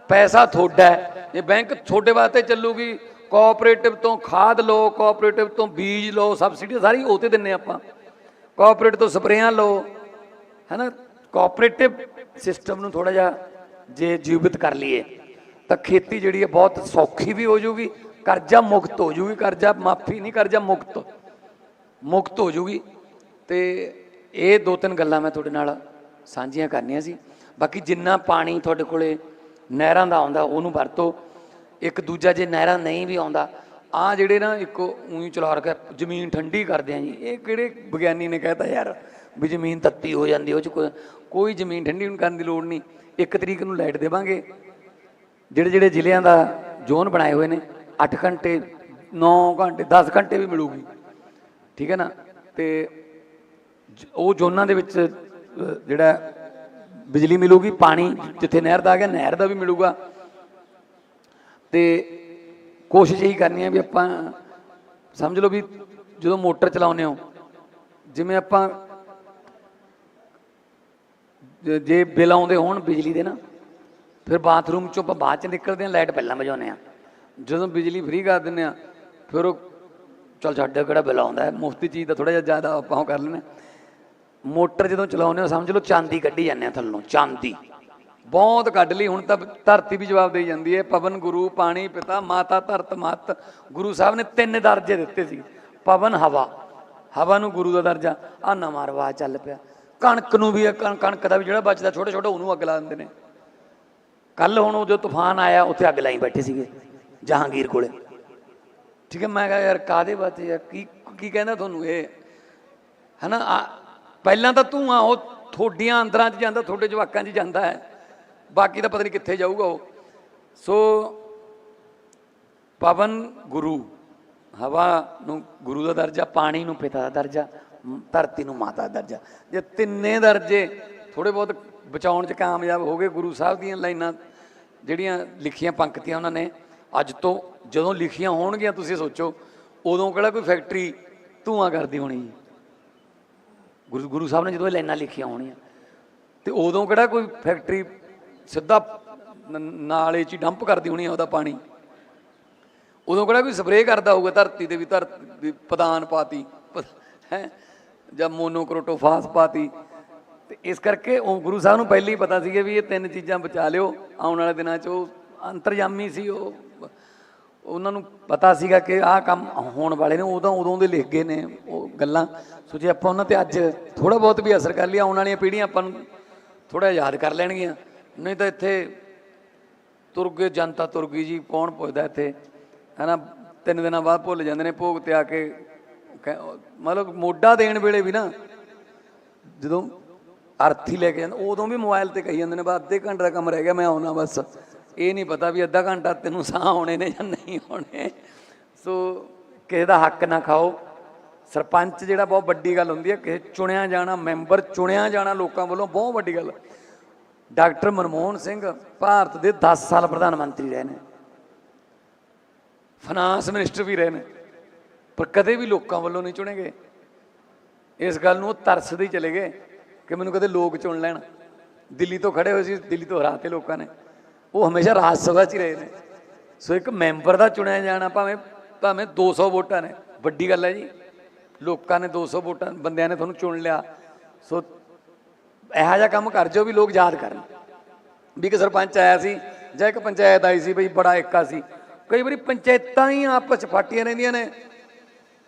ਪੈਸਾ ਤੁਹਾਡਾ ਹੈ। ਇਹ ਬੈਂਕ ਤੁਹਾਡੇ ਵਾਸਤੇ ਚੱਲੂਗੀ ਕੋਆਪਰੇਟਿਵ ਤੋਂ ਖਾਦ ਲਓ ਕੋਆਪਰੇਟਿਵ ਤੋਂ ਬੀਜ ਲਓ ਸਬਸਿਡੀ ਸਾਰੀ ਉਹ ਤੇ ਦਿੰਨੇ ਆਪਾਂ। ਕੋਆਪਰੇਟਿਵ ਤੋਂ ਸਪਰੇਆਂ ਲਓ। ਹੈਨਾ? ਕੋਆਪਰੇਟਿਵ ਸਿਸਟਮ ਨੂੰ ਥੋੜਾ ਜਿਹਾ ਜੇ ਜੀਵਿਤ ਕਰ ਲਈਏ, ਤਾਂ ਖੇਤੀ ਜਿਹੜੀ ਹੈ ਬਹੁਤ ਸੌਖੀ ਵੀ ਹੋ ਜਾਊਗੀ ਕਰਜ਼ਾ ਮੁਕਤ ਹੋ ਜਾਊਗੀ ਕਰਜ਼ਾ ਮਾਫੀ ਨਹੀਂ, ਕਰਜ਼ਾ ਮੁਕਤ ਮੁਕਤ ਹੋ ਜੂਗੀ। ਤੇ ਇਹ ਦੋ ਤਿੰਨ ਗੱਲਾਂ ਮੈਂ ਤੁਹਾਡੇ ਨਾਲ ਸਾਂਝੀਆਂ ਕਰਨੀਆਂ ਸੀ। ਬਾਕੀ ਜਿੰਨਾ ਪਾਣੀ ਤੁਹਾਡੇ ਕੋਲੇ ਨਹਿਰਾਂ ਦਾ ਆਉਂਦਾ, ਉਹਨੂੰ ਵਰਤੋ। ਇੱਕ ਦੂਜਾ ਜੇ ਨਹਿਰਾਂ ਨਹੀਂ ਵੀ ਆਉਂਦਾ ਆ ਜਿਹੜੇ ਨਾ ਇੱਕ ਉਹੀ ਚਲਾ ਰੱਖਿਆ, ਜ਼ਮੀਨ ਠੰਡੀ ਕਰਦੇ ਆ ਜੀ। ਇਹ ਕਿਹੜੇ ਵਿਗਿਆਨੀ ਨੇ ਕਹਿਤਾ ਯਾਰ ਵੀ ਜ਼ਮੀਨ ਤੱਤੀ ਹੋ ਜਾਂਦੀ, ਉਹ ਚ ਕੋਈ ਜ਼ਮੀਨ ਠੰਡੀ ਕਰਨ ਦੀ ਲੋੜ ਨਹੀਂ। ਇੱਕ ਤਰੀਕ ਨੂੰ ਲਾਈਟ ਦੇਵਾਂਗੇ। ਜਿਹੜੇ ਜਿਹੜੇ ਜ਼ਿਲ੍ਹਿਆਂ ਦਾ ਜ਼ੋਨ ਬਣਾਏ ਹੋਏ ਨੇ 8 ਘੰਟੇ 9 ਘੰਟੇ 10 ਘੰਟੇ ਵੀ ਮਿਲੂਗੀ। ਠੀਕ ਹੈ ਨਾ? ਤੇ ਉਹ ਜ਼ੋਨਾਂ ਦੇ ਵਿੱਚ ਜਿਹੜਾ ਬਿਜਲੀ ਮਿਲੂਗੀ, ਪਾਣੀ ਜਿੱਥੇ ਨਹਿਰ ਦਾ ਆ ਗਿਆ, ਨਹਿਰ ਦਾ ਵੀ ਮਿਲੂਗਾ। ਤੇ ਕੋਸ਼ਿਸ਼ ਇਹੀ ਕਰਨੀ ਹੈ ਵੀ ਆਪਾਂ, ਸਮਝ ਲਓ ਵੀ ਜਦੋਂ ਮੋਟਰ ਚਲਾਉਂਦੇ ਹੋ, ਜਿਵੇਂ ਆਪਾਂ ਜੇ- ਬਿੱਲ ਆਉਂਦੇ ਹੋਣ ਬਿਜਲੀ ਦੇ ਨਾ, ਫਿਰ ਬਾਥਰੂਮ ਚੋਂ ਆਪਾਂ ਬਾਅਦ ਚ ਨਿਕਲਦੇ ਆ ਲਾਈਟ ਪਹਿਲਾਂ ਵਜਾਉਂਦੇ ਆ ਜਦੋਂ ਬਿਜਲੀ ਫ੍ਰੀ ਕਰ ਦਿੰਦੇ ਆ ਫਿਰ ਉਹ ਚਲ ਸਾਡੇ ਕਿਹੜਾ ਬਿੱਲ ਆਉਂਦਾ ਹੈ? ਮੁਫਤੀ ਚੀਜ਼ ਦਾ ਥੋੜਾ ਜਿਹਾ ਜ਼ਿਆਦਾ ਆਪਾਂ ਉਹ ਕਰ ਲੈਂਦੇ ਹਾਂ। ਮੋਟਰ ਜਦੋਂ ਚਲਾਉਂਦੇ ਹੋ, ਸਮਝ ਲਓ ਚਾਂਦੀ ਕੱਢੀ ਜਾਂਦੇ ਆ ਥੱਲੋਂ, ਚਾਂਦੀ। ਬਹੁਤ ਕੱਢ ਲਈ, ਹੁਣ ਤਾਂ ਧਰਤੀ ਵੀ ਜਵਾਬ ਦੇਈ ਜਾਂਦੀ ਹੈ, ਪਵਨ, ਗੁਰੂ, ਪਾਣੀ, ਪਿਤਾ, ਮਾਤਾ, ਧਰਤ, ਮਤ। ਗੁਰੂ ਸਾਹਿਬ ਨੇ ਤਿੰਨ ਦਰਜੇ ਦਿੱਤੇ ਸੀ, ਪਵਨ, ਹਵਾ। ਹਵਾ ਨੂੰ ਗੁਰੂ ਦਾ ਦਰਜਾ ਆ ਨਵਾਂ ਰਿਵਾਜ ਚੱਲ ਪਿਆ। ਕਣਕ ਨੂੰ ਵੀ ਕਣਕ ਦਾ ਵੀ ਜਿਹੜਾ ਬਚਦਾ ਛੋਟੇ ਛੋਟੇ ਉਹਨੂੰ ਅੱਗ ਲਾ ਦਿੰਦੇ ਨੇ। ਕੱਲ ਹੁਣ ਉਹ ਜੋ ਤੂਫਾਨ ਆਇਆ, ਉੱਥੇ ਅੱਗ ਲਾਈ ਬੈਠੇ ਸੀਗੇ, ਜਹਾਂਗੀਰ ਕੋਲੇ। ਠੀਕ ਹੈ, ਮੈਂ ਕਿਹਾ, ਯਾਰ ਕਾਦੇ ਬਾਤੇ ਹੈ ਕੀ ਕੀ ਕਹਿੰਦਾ ਤੁਹਾਨੂੰ ਇਹ? ਹਨਾ ਪਹਿਲਾਂ ਤਾਂ ਧੂਆਂ, ਉਹ ਥੋਡੀਆਂ ਅੰਦਰਾਂ 'ਚ ਜਾਂਦਾ ਤੁਹਾਡੇ ਜਵਾਕਾਂ 'ਚ ਜਾਂਦਾ ਹੈ। ਬਾਕੀ ਤਾਂ ਪਤਾ ਨਹੀਂ ਕਿੱਥੇ ਜਾਊਗਾ ਉਹ। ਸੋ, ਪਵਨ ਗੁਰੂ, ਹਵਾ ਨੂੰ, ਗੁਰੂ ਦਾ ਦਰਜਾ, ਪਾਣੀ ਨੂੰ, ਪਿਤਾ ਦਾ ਦਰਜਾ। ਧਰਤੀ ਨੂੰ ਮਾਤਾ ਦਰਜਾ। ਜੇ ਤਿੰਨੇ ਦਰਜੇ ਥੋੜੇ ਬਹੁਤ ਬਚਾਉਣ 'ਚ ਕਾਮਯਾਬ ਹੋ ਗਏ ਗੁਰੂ ਸਾਹਿਬ ਦੀਆਂ ਲਾਈਨਾਂ, ਜਿਹੜੀਆਂ ਲਿਖੀਆਂ ਪੰਕਤੀਆਂ ਉਹਨਾਂ ਨੇ, ਅੱਜ ਤੋਂ ਜਦੋਂ ਲਿਖੀਆਂ ਹੋਣਗੀਆਂ ਤੁਸੀਂ ਸੋਚੋ, ਉਦੋਂ ਕਿਹੜਾ ਕੋਈ ਫੈਕਟਰੀ ਧੂਆਂ ਕਰਦੀ ਹੋਣੀ ਜੀ ਗੁਰੂ ਗੁਰੂ ਸਾਹਿਬ ਨੇ ਜਦੋਂ ਇਹ ਲਾਈਨਾਂ ਲਿਖੀਆਂ ਹੋਣੀਆਂ, ਤੇ ਉਦੋਂ ਕਿਹੜਾ ਕੋਈ ਫੈਕਟਰੀ ਸਿੱਧਾ ਨਾਲੇ 'ਚ ਹੀ ਡੰਪ ਕਰਦੀ ਹੋਣੀ ਆ ਉਹਦਾ ਪਾਣੀ? ਉਦੋਂ ਕਿਹੜਾ ਕੋਈ ਸਪਰੇਅ ਕਰਦਾ ਹੋਊਗਾ ਧਰਤੀ ਤੇ ਵੀ ਧਰਤੀ, ਵੀ ਪਦਾਨ ਪਾਤੀ ਹੈ? ਜਾਂ ਮੋਨੋਕ੍ਰੋਟੋਫਾਸ ਪਾਤੀ। ਤੇ ਇਸ ਕਰਕੇ ਉਹ ਗੁਰੂ ਸਾਹਿਬ ਨੂੰ ਪਹਿਲਾਂ ਹੀ ਪਤਾ ਸੀਗਾ ਵੀ ਇਹ ਤਿੰਨ ਚੀਜ਼ਾਂ ਬਚਾ ਲਿਓ। ਆਉਣ ਵਾਲੇ ਦਿਨਾਂ 'ਚ ਉਹ ਅੰਤਰਜਾਮੀ ਸੀ, ਉਹ ਉਹਨਾਂ ਨੂੰ ਪਤਾ ਸੀਗਾ ਕਿ ਆਹ ਕੰਮ ਹੋਣ ਵਾਲੇ ਨੇ ਉਦੋਂ ਉਦੋਂ ਦੇ ਲਿਖ ਗਏ ਨੇ ਉਹ ਗੱਲਾਂ। ਸੋ ਜੇ ਆਪਾਂ ਉਹਨਾਂ ਤੇ ਅੱਜ ਥੋੜਾ ਬਹੁਤ ਵੀ ਅਸਰ ਕਰ ਲਿਆ ਆਉਣ ਵਾਲੀਆਂ ਪੀੜ੍ਹੀਆਂ ਆਪਾਂ ਨੂੰ ਥੋੜਾ ਯਾਦ ਕਰ ਲੈਣਗੀਆਂ। ਨਹੀਂ ਤਾਂ ਇੱਥੇ ਤੁਰ ਗਏ, ਜਨਤਾ ਤੁਰ ਗਈ ਜੀ, ਕੌਣ ਪੁੱਛਦਾ ਇੱਥੇ? ਹਨਾ, ਤਿੰਨ ਦਿਨਾਂ ਬਾਅਦ ਭੁੱਲ ਜਾਂਦੇ ਨੇ, ਭੋਗ ਤੇ ਆ ਕੇ ਮਤਲਬ ਮੋਢਾ ਦੇਣ ਵੇਲੇ ਵੀ ਨਾ ਜਦੋਂ ਅਰਥੀ ਲੈ ਕੇ ਜਾਂਦਾ, ਉਦੋਂ ਵੀ ਮੋਬਾਈਲ ਤੇ ਕਹੀ ਜਾਂਦੇ ਨੇ, ਬਸ ਅੱਧੇ ਘੰਟੇ ਦਾ ਕੰਮ ਰਹਿ ਗਿਆ, ਮੈਂ ਆਉਣਾ ਬਸ। ਇਹ ਨਹੀਂ ਪਤਾ ਵੀ ਅੱਧਾ ਘੰਟਾ ਤੈਨੂੰ ਸਾਹ ਆਉਣੇ ਨੇ ਜਾਂ ਨਹੀਂ ਆਉਣੇ। ਸੋ ਕਿਸੇ ਦਾ ਹੱਕ ਨਾ ਖਾਓ। ਸਰਪੰਚ ਜਿਹੜਾ ਬਹੁਤ ਵੱਡੀ ਗੱਲ ਹੁੰਦੀ ਹੈ, ਕਿਸੇ ਚੁਣਿਆ ਜਾਣਾ, ਮੈਂਬਰ ਚੁਣਿਆ ਜਾਣਾ ਲੋਕਾਂ ਵੱਲੋਂ ਬਹੁਤ ਵੱਡੀ ਗੱਲ। ਡਾਕਟਰ ਮਨਮੋਹਨ ਸਿੰਘ ਭਾਰਤ ਦੇ 10 ਸਾਲ ਪ੍ਰਧਾਨ ਮੰਤਰੀ ਰਹੇ ਨੇ। ਫਾਈਨਾਂਸ ਮਿਨਿਸਟਰ ਵੀ ਰਹੇ ਨੇ। ਪਰ ਕਦੇ ਵੀ ਲੋਕਾਂ ਵੱਲੋਂ ਨਹੀਂ ਚੁਣੇ ਗਏ। ਇਸ ਗੱਲ ਨੂੰ ਉਹ ਤਰਸਦੇ ਹੀ ਚਲੇ ਗਏ ਕਿ ਮੈਨੂੰ ਕਦੇ ਲੋਕ ਚੁਣ ਲੈਣ। ਦਿੱਲੀ ਤੋਂ ਖੜੇ ਹੋਏ ਸੀ, ਦਿੱਲੀ ਤੋਂ ਹਰਾਤੇ ਲੋਕਾਂ ਨੇ। ਉਹ ਹਮੇਸ਼ਾ ਰਾਜ ਸਭਾ 'ਚ ਹੀ ਰਹੇ ਨੇ। ਸੋ ਇੱਕ ਮੈਂਬਰ ਦਾ ਚੁਣਿਆ ਜਾਣਾ ਭਾਵੇਂ ਭਾਵੇਂ 200 ਵੋਟਾਂ ਨੇ। ਵੱਡੀ ਗੱਲ ਹੈ ਜੀ, ਲੋਕਾਂ ਨੇ 200 ਵੋਟਾਂ, ਬੰਦਿਆਂ ਨੇ ਤੁਹਾਨੂੰ ਚੁਣ ਲਿਆ। ਸੋ ਇਹੋ ਜਿਹਾ ਕੰਮ ਕਰ ਜੋ ਵੀ ਲੋਕ ਯਾਦ ਕਰਨ। ਵੀ ਕਿ ਸਰਪੰਚ ਆਇਆ ਸੀ ਜਾਂ ਇੱਕ ਪੰਚਾਇਤ ਆਈ ਸੀ, ਬਈ ਬੜਾ ਏਕਾ ਸੀ। ਕਈ ਵਾਰੀ ਪੰਚਾਇਤਾਂ ਹੀ ਆਪਸ ਚ ਫਾਟੀਆਂ ਰਹਿੰਦੀਆਂ ਨੇ।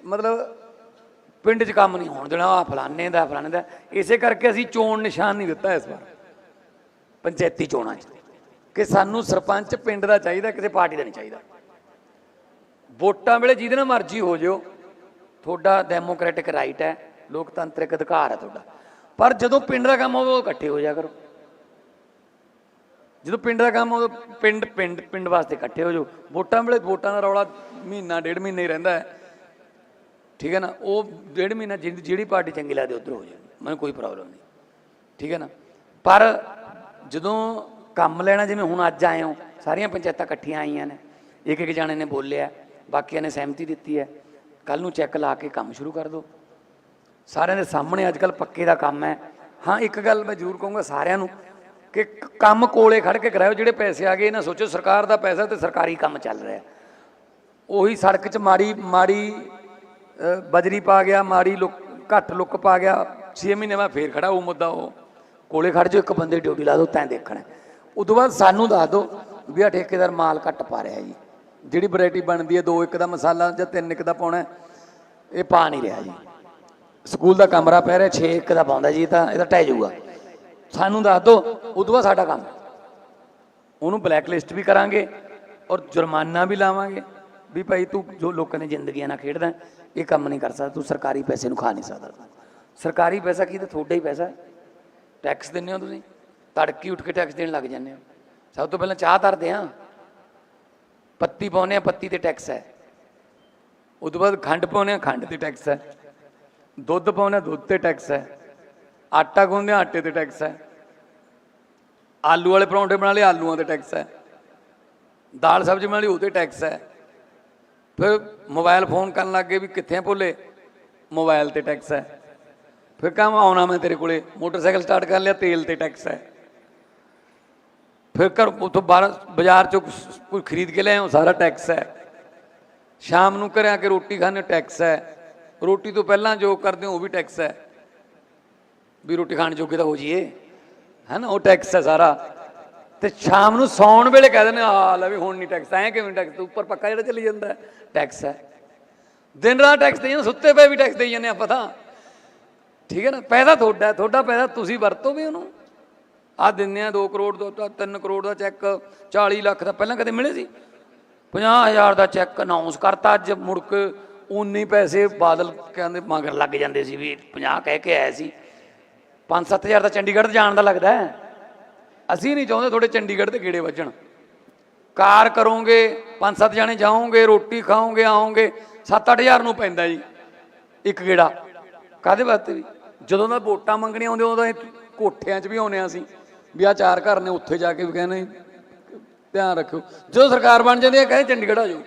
ਮਤਲਬ ਪਿੰਡ 'ਚ ਕੰਮ ਨਹੀਂ ਹੋਣ ਦੇਣਾ ਆ ਫਲਾਣੇ ਦਾ ਫਲਾਣੇ ਦਾ। ਇਸੇ ਕਰਕੇ ਅਸੀਂ ਚੋਣ ਨਿਸ਼ਾਨ ਨਹੀਂ ਦਿੱਤਾ ਇਸ ਵਾਰ। ਪੰਚਾਇਤੀ ਚੋਣਾਂ 'ਚ। ਕਿ ਸਾਨੂੰ ਸਰਪੰਚ ਪਿੰਡ ਦਾ ਚਾਹੀਦਾ, ਕਿਸੇ ਪਾਰਟੀ ਦਾ ਨਹੀਂ ਚਾਹੀਦਾ। ਵੋਟਾਂ ਵੇਲੇ ਜਿਹਦੇ ਨਾਲ ਮਰਜ਼ੀ ਹੋ ਜਿਓ। ਤੁਹਾਡਾ ਡੈਮੋਕ੍ਰੈਟਿਕ ਰਾਈਟ ਹੈ। ਲੋਕਤੰਤਰਿਕ ਅਧਿਕਾਰ ਹੈ ਤੁਹਾਡਾ। ਪਰ ਜਦੋਂ ਪਿੰਡ ਦਾ ਕੰਮ ਹੋਵੇ, ਉਹ ਇਕੱਠੇ ਹੋ ਜਾ ਕਰੋ। ਜਦੋਂ ਪਿੰਡ ਦਾ ਕੰਮ ਹੋਵੇ, ਪਿੰਡ ਪਿੰਡ ਪਿੰਡ ਵਾਸਤੇ ਇਕੱਠੇ ਹੋ ਜਾਓ। ਵੋਟਾਂ ਵੇਲੇ ਵੋਟਾਂ ਦਾ ਰੌਲਾ ਮਹੀਨਾ, ਡੇਢ ਮਹੀਨੇ ਹੀ ਰਹਿੰਦਾ ਹੈ। ਠੀਕ ਹੈ ਨਾ? ਉਹ ਡੇਢ ਮਹੀਨਾ ਜਿਹੜੀ ਜਿਹੜੀ ਪਾਰਟੀ ਚੰਗੀ ਲੱਗਦੀ ਉਧਰ ਹੋ ਜਾਣੀ ਮੈਨੂੰ ਕੋਈ ਪ੍ਰੋਬਲਮ ਨਹੀਂ। ਠੀਕ ਹੈ ਨਾ? ਪਰ ਜਦੋਂ ਕੰਮ ਲੈਣਾ, ਜਿਵੇਂ ਹੁਣ ਅੱਜ ਆਏ ਹੋ, ਸਾਰੀਆਂ ਪੰਚਾਇਤਾਂ ਇਕੱਠੀਆਂ ਆਈਆਂ ਨੇ। ਇੱਕ ਇੱਕ ਜਾਣੇ ਨੇ ਬੋਲਿਆ, ਬਾਕੀਆਂ ਨੇ ਸਹਿਮਤੀ ਦਿੱਤੀ ਹੈ। ਕੱਲ ਨੂੰ ਚੈੱਕ ਲਾ ਕੇ ਕੰਮ ਸ਼ੁਰੂ ਕਰ ਦਿਓ। ਸਾਰਿਆਂ ਦੇ ਸਾਹਮਣੇ ਅੱਜ ਕੱਲ ਪੱਕੇ ਦਾ ਕੰਮ ਹੈ। ਹਾਂ, ਇੱਕ ਗੱਲ ਮੈਂ ਜ਼ਰੂਰ ਕਹੂੰਗਾ ਸਾਰਿਆਂ ਨੂੰ ਕਿ ਕੰਮ ਕੋਲੇ ਖੜ ਕੇ ਕਰਾਇਓ, ਜਿਹੜੇ ਪੈਸੇ ਆ ਗਏ ਇਹ ਨਾ ਸੋਚੋ ਸਰਕਾਰ ਦਾ ਪੈਸਾ ਤੇ ਸਰਕਾਰੀ ਕੰਮ ਚੱਲ ਰਿਹਾ। ਉਹੀ ਸੜਕ 'ਚ ਮਾੜੀ ਮਾੜੀ ਬਜਰੀ ਪਾ ਗਿਆ, ਮਾੜੀ ਲੁੱਕ, ਘੱਟ ਲੁੱਕ ਪਾ ਗਿਆ। 6 ਮਹੀਨੇ ਬਾਅਦ ਫੇਰ ਖੜਾ ਉਹ ਮੁੱਦਾ ਉਹ। ਕੋਲੇ ਖੜ ਜਾਓ, ਇੱਕ ਬੰਦੇ ਡਿਊਟੀ ਲਾ ਦਿਓ, ਤੈਂ ਦੇਖਣਾ। ਉਦੋਂ ਬਾਅਦ ਸਾਨੂੰ ਦੱਸ ਦਿਓ ਵੀ ਆ ਠੇਕੇਦਾਰ ਮਾਲ ਘੱਟ ਪਾ ਰਿਹਾ ਜੀ। ਜਿਹੜੀ ਵੈਰਾਈਟੀ ਬਣਦੀ ਹੈ, ਦੋ ਇੱਕ ਦਾ ਮਸਾਲਾ ਜਾਂ ਤਿੰਨ ਇੱਕ ਦਾ ਪਾਉਣਾ, ਇਹ ਪਾ ਨਹੀਂ ਰਿਹਾ ਜੀ। ਸਕੂਲ ਦਾ ਕਮਰਾ ਪੈ ਰਿਹਾ 6 ਇੱਕ ਦਾ ਪਾਉਂਦਾ ਜੀ ਤਾਂ ਇਹਦਾ ਟਹਿ ਜਾਊਗਾ। ਸਾਨੂੰ ਦੱਸ ਦਿਓ, ਉਦੋਂ ਬਾਅਦ ਸਾਡਾ ਕੰਮ। ਉਹਨੂੰ ਬਲੈਕ ਲਿਸਟ ਵੀ ਕਰਾਂਗੇ ਔਰ ਜੁਰਮਾਨਾ ਵੀ ਲਾਵਾਂਗੇ ਵੀ ਭਾਈ ਤੂੰ ਜੋ ਲੋਕਾਂ ਨੇ ਜ਼ਿੰਦਗੀਆਂ ਨਾਲ ਖੇਡਦਾ ਇਹ ਕੰਮ ਨਹੀਂ ਕਰ ਸਕਦਾ, ਤੂੰ ਸਰਕਾਰੀ ਪੈਸੇ ਨੂੰ ਖਾ ਨਹੀਂ ਸਕਦਾ। ਸਰਕਾਰੀ ਪੈਸਾ ਕੀ ਤੇ ਤੁਹਾਡਾ ਹੀ ਪੈਸਾ ਟੈਕਸ ਦਿੰਦੇ ਹੋ ਤੁਸੀਂ, ਤੜਕੀ ਉੱਠ ਕੇ ਟੈਕਸ ਦੇਣ ਲੱਗ ਜਾਂਦੇ ਹੋ। ਸਭ ਤੋਂ ਪਹਿਲਾਂ ਚਾਹ ਧਰਦੇ ਆ ਪੱਤੀ ਪਾਉਂਦੇ ਆ ਪੱਤੀ ਤੇ ਟੈਕਸ ਹੈ। ਉਸ ਤੋਂ ਬਾਅਦ ਖੰਡ ਪਾਉਂਦੇ ਆ ਖੰਡ ਤੇ ਟੈਕਸ ਹੈ। ਦੁੱਧ ਪਾਉਂਦੇ ਆ ਦੁੱਧ ਤੇ ਟੈਕਸ ਹੈ। ਆਟਾ ਗੁੰਨਦੇ ਆ ਆਟੇ ਤੇ ਟੈਕਸ ਹੈ। ਆਲੂ ਵਾਲੇ ਪਰੌਂਠੇ ਬਣਾ ਲਏ, ਆਲੂਆਂ ਤੇ ਟੈਕਸ ਹੈ। ਦਾਲ ਸਬਜ਼ੀ ਬਣਾ ਲਈ, ਉਹ ਤੇ ਟੈਕਸ ਹੈ। ਫਿਰ ਮੋਬਾਈਲ ਫੋਨ ਕਰਨ ਲੱਗੇ ਵੀ ਕਿੱਥੇ ਭੁੱਲੇ? ਮੋਬਾਈਲ ਤੇ ਟੈਕਸ ਹੈ। ਫਿਰ ਕੰਮ ਆਉਣਾ ਮੈਂ ਤੇਰੇ ਕੋਲੇ। ਮੋਟਰਸਾਈਕਲ ਸਟਾਰਟ ਕਰ ਲਿਆ, ਤੇਲ ਤੇ ਟੈਕਸ ਹੈ। ਫਿਰ ਘਰ ਉਥੋਂ ਬਾਹਰ ਬਾਜ਼ਾਰ ਚੋਂ ਕੁਛ- ਖਰੀਦ ਕੇ ਲਿਆਓ ਸਾਰਾ ਟੈਕਸ ਹੈ। ਸ਼ਾਮ ਨੂੰ ਘਰੇ ਆ ਕੇ ਰੋਟੀ ਖਾਣੇ ਟੈਕਸ ਹੈ। ਰੋਟੀ ਤੋਂ ਪਹਿਲਾਂ ਜੋ ਕਰਦੇ ਹੋ, ਉਹ ਵੀ ਟੈਕਸ ਹੈ। ਵੀ ਰੋਟੀ ਖਾਣ ਜੋਗੇ ਤਾਂ ਹੋ ਜਾਈਏ। ਹੈ ਨਾ? ਉਹ ਟੈਕਸ ਹੈ ਸਾਰਾ। ਤੇ ਸ਼ਾਮ ਨੂੰ ਸੌਣ ਵੇਲੇ ਕਹਿ ਦਿੰਦੇ ਆ, ਲੈ ਵੀ ਹੁਣ ਨਹੀਂ ਟੈਕਸ ਐ ਕਿਵੇਂ ਟੈਕਸ ਉੱਪਰ ਪੱਕਾ ਜਿਹੜਾ ਚੱਲੀ ਜਾਂਦਾ ਟੈਕਸ ਹੈ। ਦਿਨ ਰਾਤ ਟੈਕਸ ਦੇਈ ਜਾਂਦੇ ਸੁੱਤੇ ਪਏ ਵੀ ਟੈਕਸ ਦੇਈ ਜਾਂਦੇ ਆਪਾਂ ਤਾਂ। ਠੀਕ ਹੈ ਨਾ? ਪੈਸਾ ਤੁਹਾਡਾ ਤੁਹਾਡਾ ਪੈਸਾ ਤੁਸੀਂ ਵਰਤੋ ਵੀ ਉਹਨੂੰ। ਆ ਦਿੰਦੇ ਆ 2 ਕਰੋੜ ਦਾ 3 ਕਰੋੜ ਦਾ ਚੈੱਕ 40 ਲੱਖ ਦਾ, ਪਹਿਲਾਂ ਕਦੇ ਮਿਲੇ ਸੀ? 50000 ਦਾ ਚੈੱਕ ਅਨਾਉਂਸ ਕਰਤਾ ਅੱਜ ਮੁੜ ਕੇ ਉਨੇ ਪੈਸੇ ਬਾਦਲ ਕਹਿੰਦੇ ਮਗਰ ਲੱਗ ਜਾਂਦੇ ਸੀ ਵੀ 50 ਕਹਿ ਕੇ ਆਇਆ ਸੀ। 5-7000 ਦਾ ਚੰਡੀਗੜ੍ਹ ਜਾਣ ਦਾ ਲੱਗਦਾ ਹੈ। ਅਸੀਂ ਨਹੀਂ ਚਾਹੁੰਦੇ ਤੁਹਾਡੇ ਚੰਡੀਗੜ੍ਹ ਦੇ ਗੇੜੇ ਵੱਜਣ। ਕਾਰ ਕਰੋਗੇ 5-7 ਜਾਣੇ ਜਾਓਗੇ, ਰੋਟੀ ਖਾਓਗੇ, ਆਓਗੇ 7-8000 ਨੂੰ ਪੈਂਦਾ ਜੀ, ਇੱਕ ਗੇੜਾ। ਕਾਦੇ ਵਾਸਤੇ ਵੀ ਜਦੋਂ ਦਾ ਵੋਟਾਂ ਮੰਗਣੀਆਂ ਆਉਂਦੇ ਉਦੋਂ ਇਹ ਕੋਠਿਆਂ 'ਚ ਵੀ ਆਉਂਦੇ ਹਾਂ ਅਸੀਂ, ਵੀ ਆ ਚਾਰ ਘਰ ਨੇ, ਉੱਥੇ ਜਾ ਕੇ ਵੀ ਕਹਿੰਦੇ ਧਿਆਨ ਰੱਖਿਓ। ਜਦੋਂ ਸਰਕਾਰ ਬਣ ਜਾਂਦੀ ਹੈ, ਕਹਿੰਦੇ ਚੰਡੀਗੜ੍ਹ ਆ ਜਾਓ।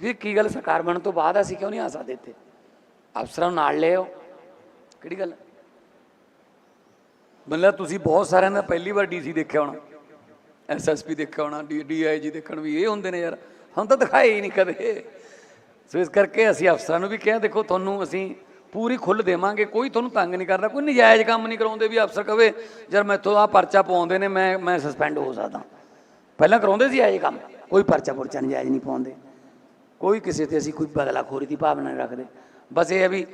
ਵੀ ਕੀ ਗੱਲ, ਸਰਕਾਰ ਬਣਨ ਤੋਂ ਬਾਅਦ ਅਸੀਂ ਕਿਉਂ ਨਹੀਂ ਆ ਸਕਦੇ ਇੱਥੇ? ਅਫਸਰਾਂ ਨੂੰ ਨਾਲ ਲਿਆਓ ਕਿਹੜੀ ਗੱਲ? ਮਤਲਬ ਤੁਸੀਂ ਬਹੁਤ ਸਾਰਿਆਂ ਦਾ ਪਹਿਲੀ ਵਾਰ ਡੀਸੀ ਦੇਖਿਆ ਹੋਣਾ। ਐਸਐਸਪੀ ਦੇਖਿਆ ਹੋਣਾ ਡੀਆਈਜੀ ਦੇਖਣ ਵੀ ਇਹ ਹੁੰਦੇ ਨੇ ਯਾਰ। ਹੁਣ ਤਾਂ ਦਿਖਾਏ ਹੀ ਨਹੀਂ ਕਦੇ। ਸੋ ਇਸ ਕਰਕੇ ਅਸੀਂ ਅਫਸਰਾਂ ਨੂੰ ਵੀ ਕਿਹਾ, ਦੇਖੋ ਤੁਹਾਨੂੰ ਅਸੀਂ ਪੂਰੀ ਖੁੱਲ੍ਹ ਦੇਵਾਂਗੇ, ਕੋਈ ਤੁਹਾਨੂੰ ਤੰਗ ਨਹੀਂ ਕਰਦਾ, ਕੋਈ ਨਜਾਇਜ਼ ਕੰਮ ਨਹੀਂ ਕਰਾਉਂਦੇ ਵੀ ਅਫਸਰ ਕਵੇ ਯਾਰ ਮੈਥੋਂ ਆ ਪਰਚਾ ਪਾਉਂਦੇ ਨੇ, ਮੈਂ ਮੈਂ ਸਸਪੈਂਡ ਹੋ ਸਕਦਾ। ਪਹਿਲਾਂ ਕਰਾਉਂਦੇ ਸੀ ਇਹ ਕੰਮ, ਕੋਈ ਪਰਚਾ ਪੁਰਚਾ ਨਜਾਇਜ਼ ਨਹੀਂ ਪਾਉਂਦੇ। ਕੋਈ ਕਿਸੇ ਤੇ ਅਸੀਂ ਕੋਈ ਬਦਲਾਖੋਰੀ ਦੀ ਭਾਵਨਾ ਨਹੀਂ ਰੱਖਦੇ। ਬਸ ਇਹ ਹੈ ਵੀ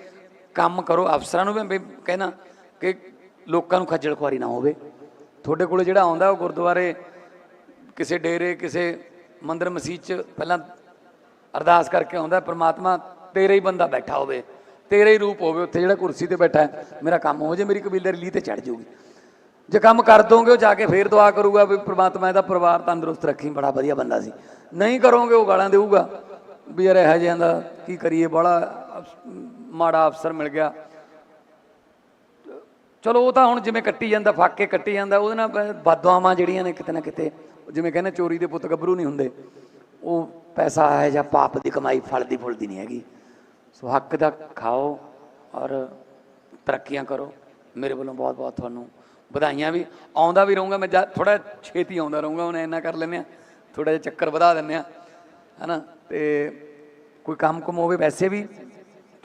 ਕੰਮ ਕਰੋ, ਅਫਸਰਾਂ ਨੂੰ ਵੀ ਮੈਂ ਕਹਿਣਾ ਕਿ ਲੋਕਾਂ ਨੂੰ ਖੱਜਲ ਖੁਆਰੀ ਨਾ ਹੋਵੇ। ਤੁਹਾਡੇ ਕੋਲੇ ਜਿਹੜਾ ਆਉਂਦਾ, ਉਹ ਗੁਰਦੁਆਰੇ ਕਿਸੇ ਡੇਰੇ, ਕਿਸੇ ਮੰਦਰ ਮਸਜਿਦ ਚ ਪਹਿਲਾਂ ਅਰਦਾਸ ਕਰਕੇ ਆਉਂਦਾ, ਪ੍ਰਮਾਤਮਾ, ਤੇਰੇ ਹੀ ਬੰਦਾ ਬੈਠਾ ਹੋਵੇ, ਤੇਰੇ ਹੀ ਰੂਪ ਹੋਵੇ, ਉੱਥੇ ਜਿਹੜਾ ਕੁਰਸੀ ਤੇ ਬੈਠਾ ਹੈ, ਮੇਰਾ ਕੰਮ ਹੋ ਜੇ, ਮੇਰੀ ਕਬੀਲਦਾਰੀ ਲੀ ਤੇ ਚੜ ਜਾਊਗੀ। ਜੇ ਕੰਮ ਕਰ ਦੋਗੇ, ਉਹ ਜਾ ਕੇ ਫੇਰ ਦੁਆ ਕਰੂਗਾ ਵੀ ਪ੍ਰਮਾਤਮਾ ਇਹਦਾ ਪਰਿਵਾਰ ਤੰਦਰੁਸਤ ਰੱਖੀ, ਬੜਾ ਵਧੀਆ ਬੰਦਾ ਸੀ। ਨਹੀਂ ਕਰੋਗੇ, ਉਹ ਗਾਲਾਂ ਦੇਊਗਾ, ਵੀ ਯਾਰ ਇਹੋ ਜਿਹਾ ਦਾ ਕੀ ਕਰੀਏ, ਬੜਾ ਮਾੜਾ ਅਫਸਰ ਮਿਲ ਗਿਆ। ਚਲੋ ਉਹ ਤਾਂ ਹੁਣ ਜਿਵੇਂ ਕੱਟੀ ਜਾਂਦਾ, ਫੱਕ ਕੇ ਕੱਟੀ ਜਾਂਦਾ, ਉਹਦੇ ਨਾਲ ਬ- ਬਦਦੁਆਵਾਂ ਜਿਹੜੀਆਂ ਨੇ ਕਿਤੇ ਨਾ ਕਿਤੇ, ਜਿਵੇਂ ਕਹਿੰਦੇ ਚੋਰੀ ਦੇ ਪੁੱਤ ਗੱਭਰੂ ਨਹੀਂ ਹੁੰਦੇ, ਉਹ ਪੈਸਾ ਹੈ ਜਾਂ ਪਾਪ ਦੀ ਕਮਾਈ ਫਲਦੀ ਫੁੱਲਦੀ ਨਹੀਂ ਹੈਗੀ। ਸੋ ਹੱਕ ਦਾ ਖਾਓ ਔਰ ਤਰੱਕੀਆਂ ਕਰੋ। ਮੇਰੇ ਵੱਲੋਂ ਬਹੁਤ ਬਹੁਤ ਤੁਹਾਨੂੰ ਵਧਾਈਆਂ ਵੀ। ਆਉਂਦਾ ਵੀ ਰਹੂੰਗਾ, ਮੈਂ ਥੋੜਾ ਛੇਤੀ ਆਉਂਦਾ ਰਹੂੰਗਾ, ਹੁਣ ਇੰਨਾ ਕਰ ਲੈਂਦੇ ਆ ਥੋੜਾ ਜਿਹਾ ਚੱਕਰ ਵਧਾ ਦਿੰਦੇ ਆ ਹਨਾ? ਤੇ ਕੋਈ ਕੰਮ ਕੁਮ ਹੋਵੇ, ਵੈਸੇ ਵੀ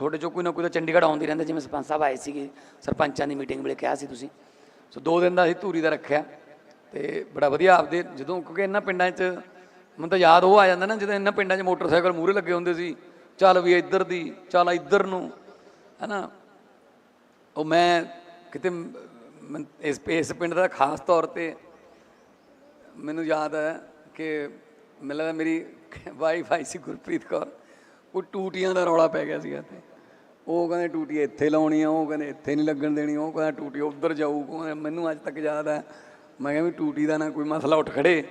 ਤੁਹਾਡੇ ਚੋਂ ਕੋਈ ਨਾ ਕੋਈ ਤਾਂ ਚੰਡੀਗੜ੍ਹ ਆਉਂਦੀ ਰਹਿੰਦਾ, ਜਿਵੇਂ ਸਰਪੰਚ ਸਾਹਿਬ ਆਏ ਸੀਗੇ, ਸਰਪੰਚਾਂ ਦੀ ਮੀਟਿੰਗ ਵੇਲੇ ਕਿਹਾ ਸੀ ਤੁਸੀਂ। ਸੋ ਦੋ ਦਿਨ ਦਾ ਅਸੀਂ ਧੂਰੀ ਦਾ ਰੱਖਿਆ, ਤੇ ਬੜਾ ਵਧੀਆ ਆਪਦੇ ਜਦੋਂ, ਕਿਉਂਕਿ ਇਹਨਾਂ ਪਿੰਡਾਂ 'ਚ, ਮੈਨੂੰ ਤਾਂ ਯਾਦ ਉਹ ਆ ਜਾਂਦਾ ਨਾ, ਜਦੋਂ ਇਹਨਾਂ ਪਿੰਡਾਂ 'ਚ ਮੋਟਰਸਾਈਕਲ ਮੂਹਰੇ ਲੱਗੇ ਹੁੰਦੇ ਸੀ, ਚੱਲ ਵੀ ਇੱਧਰ ਦੀ, ਚੱਲ ਇੱਧਰ ਨੂੰ, ਹੈਨਾ? ਉਹ ਮੈਂ ਕਿਤੇ ਇਸ ਇਸ ਪਿੰਡ ਦਾ ਖਾਸ ਤੌਰ ਤੇ ਮੈਨੂੰ ਯਾਦ ਹੈ ਕਿ ਮੈਨੂੰ ਲੱਗਦਾ ਮੇਰੀ ਵਾਈਫ ਆਈ ਸੀ ਗੁਰਪ੍ਰੀਤ ਕੌਰ, ਉਹ ਟੂਟੀਆਂ ਦਾ ਰੌਲਾ ਪੈ ਗਿਆ ਸੀਗਾ ਤੇ ਉਹ ਕਹਿੰਦੇ ਟੂਟੀ ਇੱਥੇ ਲਾਉਣੀ ਆ ਉਹ ਕਹਿੰਦੇ ਇੱਥੇ ਨਹੀਂ ਲੱਗਣ ਦੇਣੀ ਉਹ ਕਹਿੰਦਾ ਟੂਟੀ ਉੱਧਰ ਜਾਊ ਮੈਨੂੰ ਅੱਜ ਤੱਕ ਯਾਦ ਹੈ। ਮੈਂ ਕਿਹਾ ਵੀ ਟੂਟੀ ਦਾ ਨਾ ਕੋਈ ਮਸਲਾ ਉੱਠ ਖੜੇ।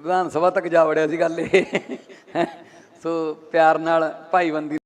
ਵਿਧਾਨ ਸਭਾ ਤੱਕ ਜਾ ਵੜਿਆ ਸੀ ਗੱਲ ਇਹ। ਸੋ ਪਿਆਰ ਨਾਲ ਭਾਈਬੰਦੀ